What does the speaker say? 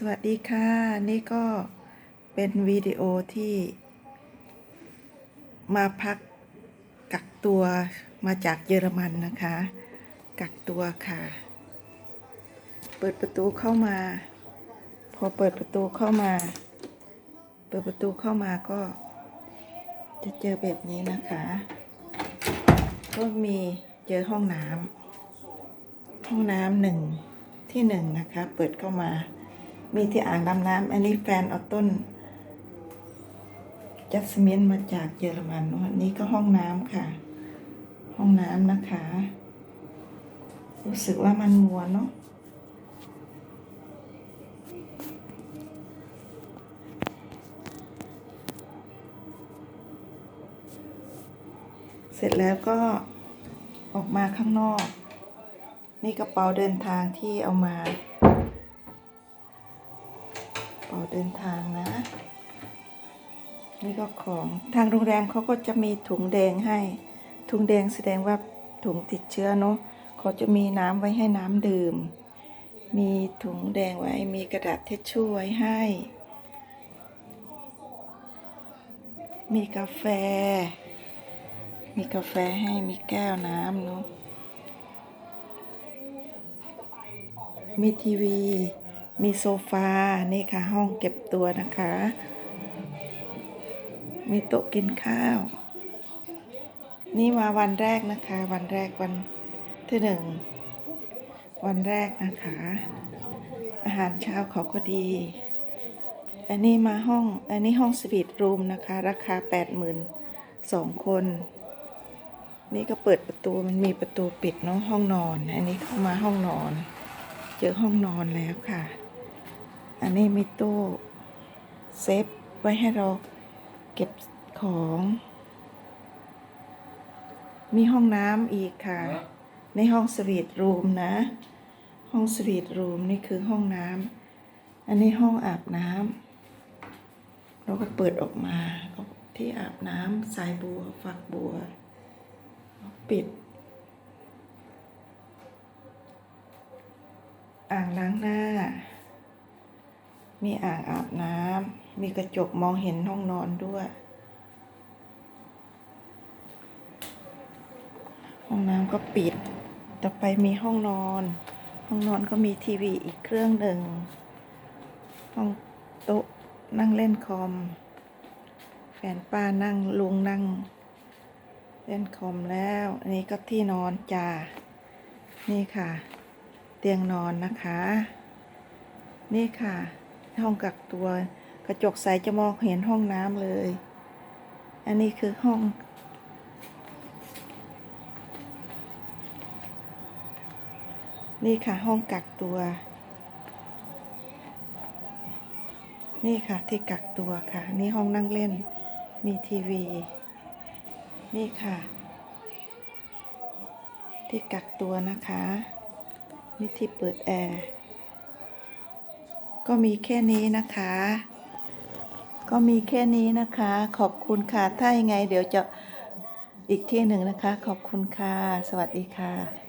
สวัสดีค่ะ นี่ก็เป็นวิดีโอที่ มาพักกักตัวมาจากเยอรมันนะคะ กักตัวค่ะ เปิดประตูเข้ามา พอเปิดประตูเข้ามา เปิดประตูเข้ามาก็ จะเจอแบบนี้นะคะ ก็มีเจอห้องน้ำห้องน้ำหนึ่งที่หนึ่งนะคะ เปิดเข้ามา มีที่อ่างดำน้ำอันนี้แฟนเอาต้น จัสมินมาจากเยอรมันอันนี้ก็ห้องน้ำค่ะ ห้องน้ำนะคะ รู้สึกว่ามันมัวเนาะเสร็จแล้วก็ออกมาข้างนอก นี่กระเป๋าเดินทางที่เอามา เป๋าเดินทางนะ นี่ก็ของทางโรงแรมเขาก็จะมีถุงแดงให้ ถุงแดงแสดงว่าถุงติดเชื้อเนาะเขาจะมีน้ำไว้ให้น้ำดื่ม มีถุงแดงไว้ มีกระดาษเทชชู่ไว้ให้ มีกาแฟ มีกาแฟให้มีแก้วน้ำเนาะมีทีวี มีโซฟา นี่ค่ะ ห้องเก็บตัวนะคะ มีโต๊ะกินข้าว นี่มาวันแรกนะคะ วันแรกวันที่หนึ่ง วันแรกนะคะ อาหารเช้าเขาก็ดี อันนี้มาห้อง อันนี้ห้องสวีทรูมนะคะ ราคาแปดหมื่นสองคน นี่ก็เปิดประตูมันมีประตูปิดเนาะห้องนอน อันนี้เข้ามาห้องนอน เจอห้องนอนแล้วค่ะ อันนี้มีตู้เซฟไว้ให้เราเก็บของ มีห้องน้ำอีกค่ะ ในห้องสวีทรูมนะ ห้องสวีทรูมนี่คือห้องน้ำอันนี้ห้องอาบน้ำเราก็เปิดออกมาที่อาบน้ำสายบัวฝักบัว ปิด อ่างล้างหน้า มีอ่างอาบน้ำ มีกระจกมองเห็นห้องนอนด้วย ห้องน้ำก็ปิด ต่อไปมีห้องนอน ห้องนอนก็มีทีวีอีกเครื่องหนึ่ง ห้องโต๊ะนั่งเล่นคอม แฟนป้านั่งลุงนั่ง เล่นคอมแล้ว อันนี้ก็ที่นอนจ้า นี่ค่ะ เตียงนอนนะคะ นี่ค่ะ ห้องกักตัว กระจกใสจะมองเห็นห้องน้ำเลย อันนี้คือห้องนี่ค่ะห้องกักตัว นี่ค่ะที่กักตัวค่ะ นี่ห้องนั่งเล่น มีทีวี นี่ค่ะ ที่กักตัวนะคะ นี่ที่เปิดแอร์ ก็มีแค่นี้นะคะ ก็มีแค่นี้นะคะ ขอบคุณค่ะ ถ้ายังไงเดี๋ยวจะอีกที่หนึ่งนะคะ ขอบคุณค่ะ สวัสดีค่ะ